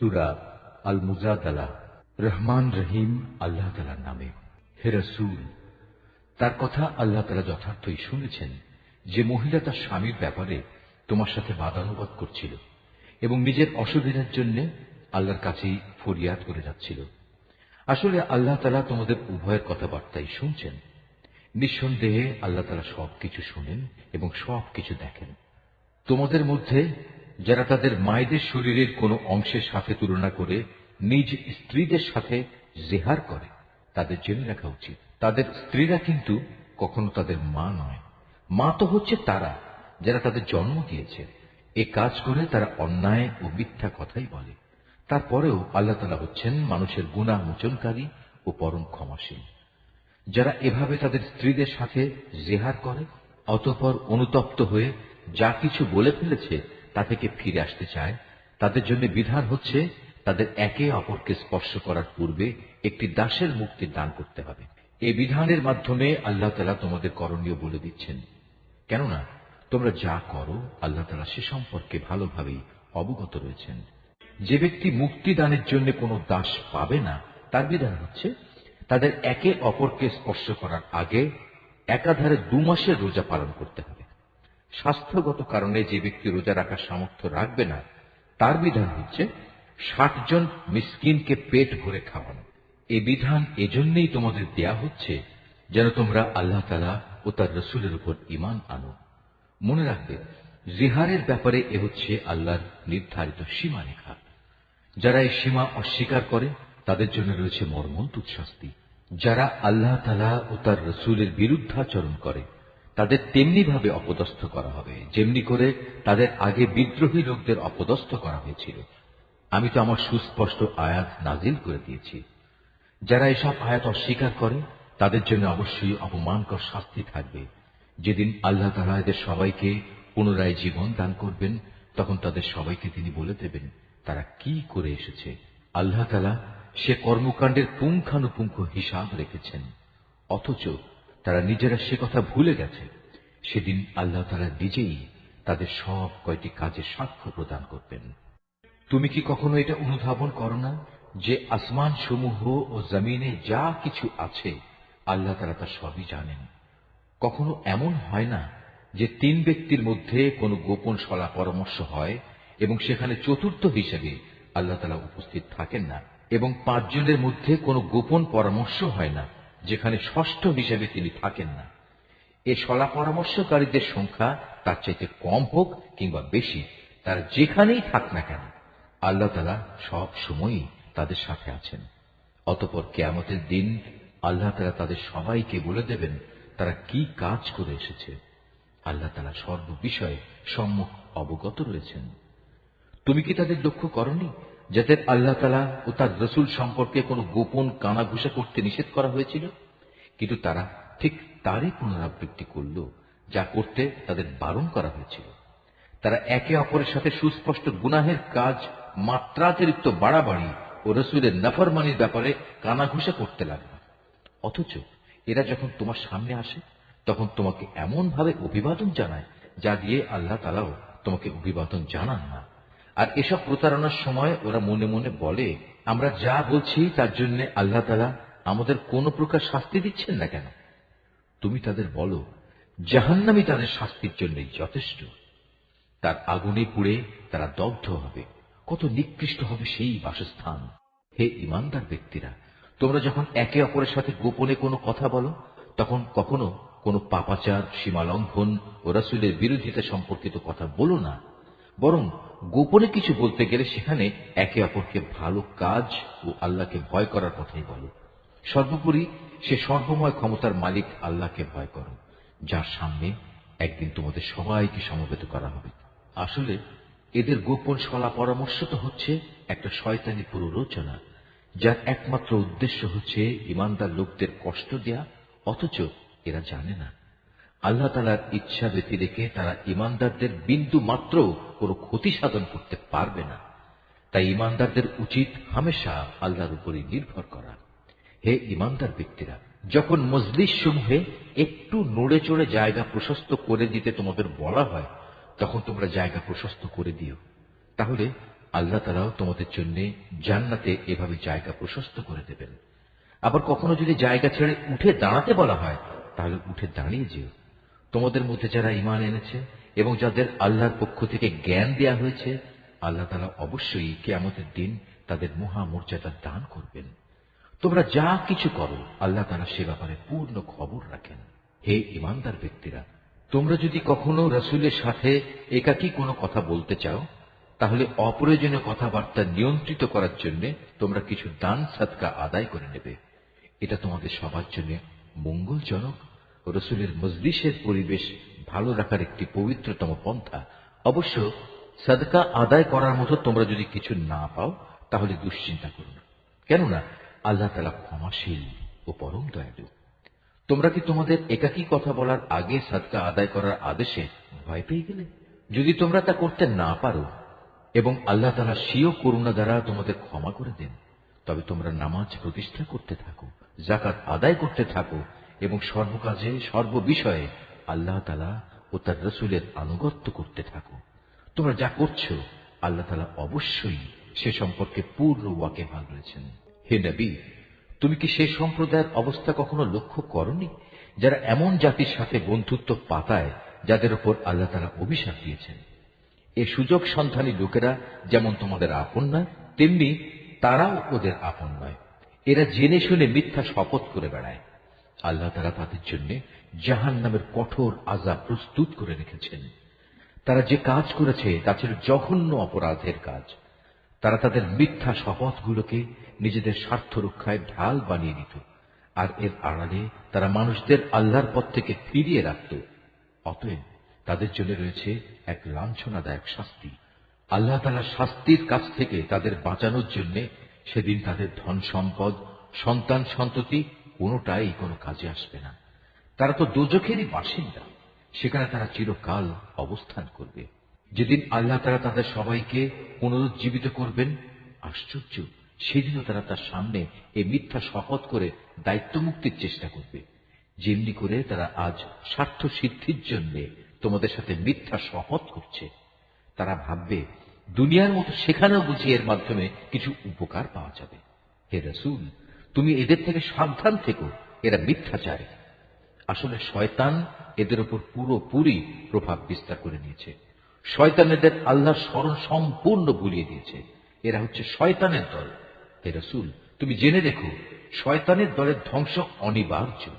সুরা আল মুজাদালা রহমান রহিম আল্লাহ তালার নামে। হে রসুল, তার কথা আল্লাহ তালা যথার্থই শুনেছেন যে মহিলা তার স্বামীর ব্যাপারে তোমার সাথে বাদানুবাদ করছিল এবং নিজের অসুবিধার জন্য আল্লাহর কাছেই ফরিয়াদ করে যাচ্ছিল। আসলে আল্লাহ তালা তোমাদের উভয়ের কথাবার্তাই শুনছেন। নিঃসন্দেহে আল্লাহ তালা সবকিছু শুনেন এবং সবকিছু দেখেন। তোমাদের মধ্যে যারা তাদের মায়েদের শরীরের কোনো অংশের সাথে তুলনা করে নিজ স্ত্রীদের সাথে জেহার করে, তাদের জেনে রাখা উচিত। তাদের স্ত্রীরা কিন্তু কখনো তাদের মা নয়। মা তো হচ্ছে তারা, যারা তাদের জন্ম দিয়েছে। এ কাজ করে তারা অন্যায় ও মিথ্যা কথাই বলে। তারপরেও আল্লাহ তালা হচ্ছেন মানুষের গুণা মোচনকারী ও পরম ক্ষমাসীন যারা এভাবে তাদের স্ত্রীদের সাথে জেহার করে, অতঃপর অনুতপ্ত হয়ে যা কিছু বলে ফেলেছে তা থেকে ফিরে আসতে চায়। তাদের জন্য বিধান হচ্ছে, তাদের একে অপরকে স্পর্শ করার পূর্বে একটি দাসের মুক্তির দান করতে হবে। এই বিধানের মাধ্যমে আল্লাহ তালা তোমাদের করণীয় বলে দিচ্ছেন। কেননা, তোমরা যা করো, আল্লাহ তালা সে সম্পর্কে ভালোভাবেই অবগত রয়েছেন। যে ব্যক্তি মুক্তি দানের জন্য কোনো দাস পাবে না, তার বিধান হচ্ছে, তাদের একে অপরকে স্পর্শ করার আগে একাধারে দু মাসের রোজা পালন করতে হবে। স্বাস্থ্যগত কারণে যে ব্যক্তি রোজা রাখার সামর্থ্য রাখবে না, তার বিধান হচ্ছে ষাট জন মিসকিনকে পেট ভরে খাওয়ানো। এ বিধান এজন্যই তোমাদের দেয়া হচ্ছে যেন তোমরা আল্লাহ তালা ও তার রসুলের উপর ইমান আনো। মনে রাখবে, জিহারের ব্যাপারে এ হচ্ছে আল্লাহর নির্ধারিত সীমারেখা। যারা এই সীমা অস্বীকার করে, তাদের জন্য রয়েছে মর্মন্তুদ শাস্তি। যারা আল্লাহ তালা ও তার রসুলের বিরুদ্ধাচরণ করে তাদের তেমনি ভাবে অপদস্থ করা হবে, যেমনি করে তাদের আগে বিদ্রোহী লোকদের অপদস্থ করা হয়েছিল। আমি তো আমার সুস্পষ্ট আয়াত নাজিল করে দিয়েছি। যারা এসব আয়াত অস্বীকার করে, তাদের জন্য অবশ্যই অপমানকর শাস্তি থাকবে। যেদিন আল্লাহ তালা এদের সবাইকে পুনরায় জীবন দান করবেন, তখন তাদের সবাইকে তিনি বলে দেবেন, তারা কি করে এসেছে? আল্লাহ তালা সে কর্মকাণ্ডের পুঙ্খানুপুঙ্খ হিসাব রেখেছেন। অথচ তারা নিজেরা সে কথা ভুলে গেছে। সেদিন আল্লাহ তালা নিজেই তাদের সব কয়টি কাজে সাক্ষ্য প্রদান করবেন। তুমি কি কখনো এটা অনুধাবন করো না যে আসমান সমূহ ও জমিনে যা কিছু আছে আল্লাহ তারা তা সবই জানেন? কখনো এমন হয় না যে তিন ব্যক্তির মধ্যে কোনো গোপন সলা পরামর্শ হয় এবং সেখানে চতুর্থ হিসেবে আল্লাহ তালা উপস্থিত থাকেন না এবং পাঁচজনের মধ্যে কোনো গোপন পরামর্শ হয় না। যেখানে ষষ্ঠ হিসেবে তিনি থাকেন না। এ সলা পরামর্শকারীদের সংখ্যা তার চাইতে কম হোক কিংবা বেশি, তারা যেখানেই থাক না কেন, আল্লাহ তালা সব সময়ই তাদের সাথে আছেন। অতপর কেয়ামতের দিন আল্লাহ তালা তাদের সবাইকে বলে দেবেন, তারা কি কাজ করে এসেছে। আল্লাহ তালা সর্ববিষয়ে সম্মুখ অবগত রয়েছেন। তুমি কি তাদের লক্ষ্য করনি? যাদের আল্লাহ তালা ও তার রসুল সম্পর্কে কোনো গোপন কানাঘুষা করতে নিষেধ করা হয়েছিল। কিন্তু তারা ঠিক তারই পুনরাবৃত্তি করল, যা করতে তাদের বারণ করা হয়েছিল। তারা একে অপরের সাথে সুস্পষ্ট গুনাহের কাজ, মাত্রাতিরিক্ত বাড়াবাড়ি ও রসুলের নফরমানির ব্যাপারে কানাঘুষা করতে লাগল। অথচ এরা যখন তোমার সামনে আসে, তখন তোমাকে এমনভাবে অভিবাদন জানায়, যা দিয়ে আল্লাহ তালাও তোমাকে অভিবাদন জানান না। আর এসব প্রতারণার সময় ওরা মনে মনে বলে, আমরা যা বলছি তার জন্য আল্লাহ তালা আমাদের কোন প্রকার শাস্তি দিচ্ছেন না কেন? তুমি তাদের বলো জাহান্নামি তাদের শাস্তির জন্যই যথেষ্ট। তার আগুনে পুড়ে তারা দগ্ধ হবে। কত নিকৃষ্ট হবে সেই বাসস্থান। হে ইমানদার ব্যক্তিরা, তোমরা যখন একে অপরের সাথে গোপনে কোনো কথা বলো, তখন কখনো কোনো পাপাচার, সীমালঙ্ঘন ও রাসুলের বিরোধিতা সম্পর্কিত কথা বলো না। বরং গোপনে কিছু বলতে গেলে সেখানে একে অপরকে ভালো কাজ ও আল্লাহকে ভয় করার কথাই বলো। সর্বোপরি সে সর্বময় ক্ষমতার মালিক আল্লাহকে ভয় করো, যার সামনে একদিন তোমাদের সবাইকে সমবেত করা হবে। আসলে এদের গোপন সলা পরামর্শ তো হচ্ছে একটা শয়তানি পুরোরচনা, যার একমাত্র উদ্দেশ্য হচ্ছে ইমানদার লোকদের কষ্ট দেয়া, অথচ এরা জানে না। আল্লাহ তালার ইচ্ছা ব্যতি রেখে তারা ইমানদারদের বিন্দু মাত্র কোনো ক্ষতি সাধন করতে পারবে না। তাই ইমানদারদের উচিত হামেশা আল্লাহর উপরই নির্ভর করা। হে ইমানদার ব্যক্তিরা, যখন মজলিস সমূহে একটু নড়ে চড়ে জায়গা প্রশস্ত করে দিতে তোমাদের বলা হয়, তখন তোমরা জায়গা প্রশস্ত করে দিও। তাহলে আল্লাহ তারাও তোমাদের জন্য জান্নাতে এভাবে জায়গা প্রশস্ত করে দেবেন। আবার কখনো যদি জায়গা ছেড়ে উঠে দাঁড়াতে বলা হয়, তাহলে উঠে দাঁড়িয়ে যেও। তোমাদের মধ্যে যারা ইমান এনেছে এবং যাদের আল্লাহর পক্ষ থেকে জ্ঞান দেয়া হয়েছে, আল্লাহ তালা অবশ্যই কেয়ামতের দিন তাদের মহামর্যাদা দান করবেন। তোমরা যা কিছু করো, আল্লাহ তালা সে ব্যাপারে পূর্ণ খবর রাখেন। হে ইমানদার ব্যক্তিরা, তোমরা যদি কখনো রসুলের সাথে একাকী কোনো কথা বলতে চাও, তাহলে অপ্রয়োজনীয় কথাবার্তা নিয়ন্ত্রিত করার জন্য তোমরা কিছু দান সাদকা আদায় করে নেবে। এটা তোমাদের সবার জন্য মঙ্গলজনক রসুলের মজলিসের পরিবেশ ভালো রাখার একটি পবিত্রতম পন্থা। অবশ্য সাদকা আদায় করার মতো তোমরা যদি কিছু না পাও, তাহলে দুশ্চিন্তা করো না। কেননা আল্লাহ তালা ক্ষমাশীল ও পরম দয়ালু। তোমরা কি তোমাদের একাকী কথা বলার আগে সাদকা আদায় করার আদেশে ভয় পেয়ে গেলে? যদি তোমরা তা করতে না পারো এবং আল্লাহ তালা স্বীয় করুণা দ্বারা তোমাদের ক্ষমা করে দেন, তবে তোমরা নামাজ প্রতিষ্ঠা করতে থাকো জাকাত আদায় করতে থাকো এবং সর্বকাজে, সর্ববিষয়ে আল্লাহ তালা ও তার রসুলের আনুগত্য করতে থাকো। তোমরা যা করছ, আল্লাহ তালা অবশ্যই সে সম্পর্কে পূর্ণ ওয়াকে ভাগ রয়েছেন। হে নবী, তুমি কি সেই সম্প্রদায়ের অবস্থা কখনো লক্ষ্য করনি, যারা এমন জাতির সাথে বন্ধুত্ব পাতায়, যাদের উপর আল্লাহ তারা অভিশাপ দিয়েছেন? এ সুযোগ সন্ধানী লোকেরা যেমন তোমাদের আপন নয়, তেমনি তারাও ওদের আপন নয়। এরা জেনে শুনে মিথ্যা শপথ করে বেড়ায়। আল্লাহ তারা তাদের জন্য জাহান নামের কঠোর আজা প্রস্তুত করে রেখেছেন। তারা যে কাজ করেছে, তা ছিল জঘন্য অপরাধের কাজ। তারা তাদের মিথ্যা শপথগুলোকে নিজেদের স্বার্থ রক্ষায় ঢাল বানিয়ে নিত। আর এর আড়ালে তারা মানুষদের আল্লাহর পথ থেকে ফিরিয়ে রাখত। অতএব তাদের জন্য রয়েছে এক লাঞ্ছনাদায়ক শাস্তি। আল্লাহ তালা শাস্তির কাছ থেকে তাদের বাঁচানোর জন্য সেদিন তাদের ধন সম্পদ সন্তান সন্ততি কোনোটাই কোনো কাজে আসবে না। তারা তো দোজখেরই বাসিন্দা। সেখানে তারা চিরকাল অবস্থান করবে। যেদিন আল্লাহ তারা তাদের সবাইকে পুনরুজ্জীবিত করবেন, আশ্চর্য, সেদিনও তারা তার সামনে এই মিথ্যা শপথ করে দায়িত্ব মুক্তির চেষ্টা করবে। যেমনি করে তারা আজ স্বার্থ সিদ্ধির জন্য তোমাদের সাথে মিথ্যা শপথ করছে। তারা ভাববে, দুনিয়ার মতো সেখানেও বুঝি এর মাধ্যমে কিছু উপকার পাওয়া যাবে। হে রসুল তুমি এদের থেকে সাবধান থেকো, এরা মিথ্যাচারী। আসলে শয়তান এদের উপর পুরোপুরি প্রভাব বিস্তার করে নিয়েছে। শয়তান এদের আল্লাহর স্মরণ সম্পূর্ণ ভুলিয়ে দিয়েছে। এরা হচ্ছে শয়তানের দল। হে রসুল, তুমি জেনে দেখো শয়তানের দলের ধ্বংস অনিবার্য।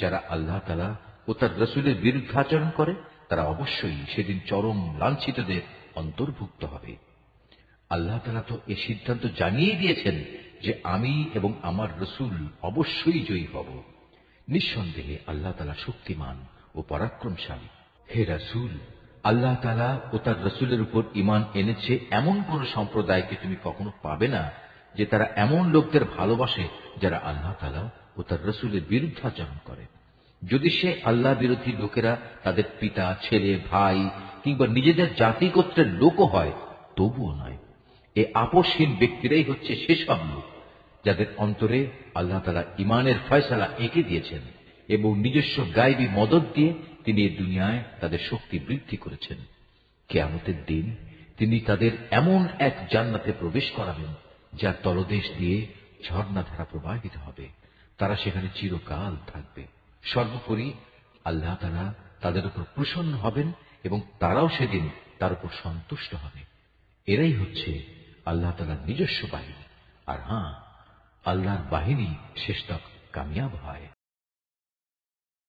যারা আল্লাহ তালা ও তার রসুলের বিরুদ্ধাচরণ করে, তারা অবশ্যই সেদিন চরম লাঞ্ছিতদের অন্তর্ভুক্ত হবে। আল্লাহ তালা তো এ সিদ্ধান্ত জানিয়ে দিয়েছেন যে আমি এবং আমার রসুল অবশ্যই জয়ী হব। নিঃসন্দেহে আল্লাহ তালা শক্তিমান ও পরাক্রমশালী। হে রাসুল, আল্লাহ তালা ও তার রসুলের উপর ইমান এনেছে এমন কোন সম্প্রদায়কে তুমি কখনো পাবে না যে তারা এমন লোকদের ভালোবাসে যারা আল্লাহ তালা ও তার রসুলের বিরুদ্ধাচরণ করে। যদি সে আল্লাহ বিরোধী লোকেরা তাদের পিতা, ছেলে, ভাই কিংবা নিজেদের জাতিগোত্রের লোকও হয়, তবুও নয়। এ আপোষহীন ব্যক্তিরাই হচ্ছে সেসব লোক। যাদের অন্তরে আল্লাহ তালা ইমানের ফয়সালা এঁকে দিয়েছেন এবং নিজস্ব গাইবী মদত দিয়ে তিনি এই দুনিয়ায় তাদের শক্তি বৃদ্ধি করেছেন। কেয়ামতের দিন তিনি তাদের এমন এক জান্নাতে প্রবেশ করাবেন, যার তলদেশ দিয়ে ঝর্ণাধারা প্রবাহিত হবে। তারা সেখানে চিরকাল থাকবে। সর্বোপরি আল্লাহ তারা তাদের উপর প্রসন্ন হবেন এবং তারাও সেদিন তার উপর সন্তুষ্ট হবে। এরাই হচ্ছে আল্লাহ তালার নিজস্ব বাহিনী। আর হ্যাঁ আল্লাহর বাহিনী শেষ তক কামিয়াব হয়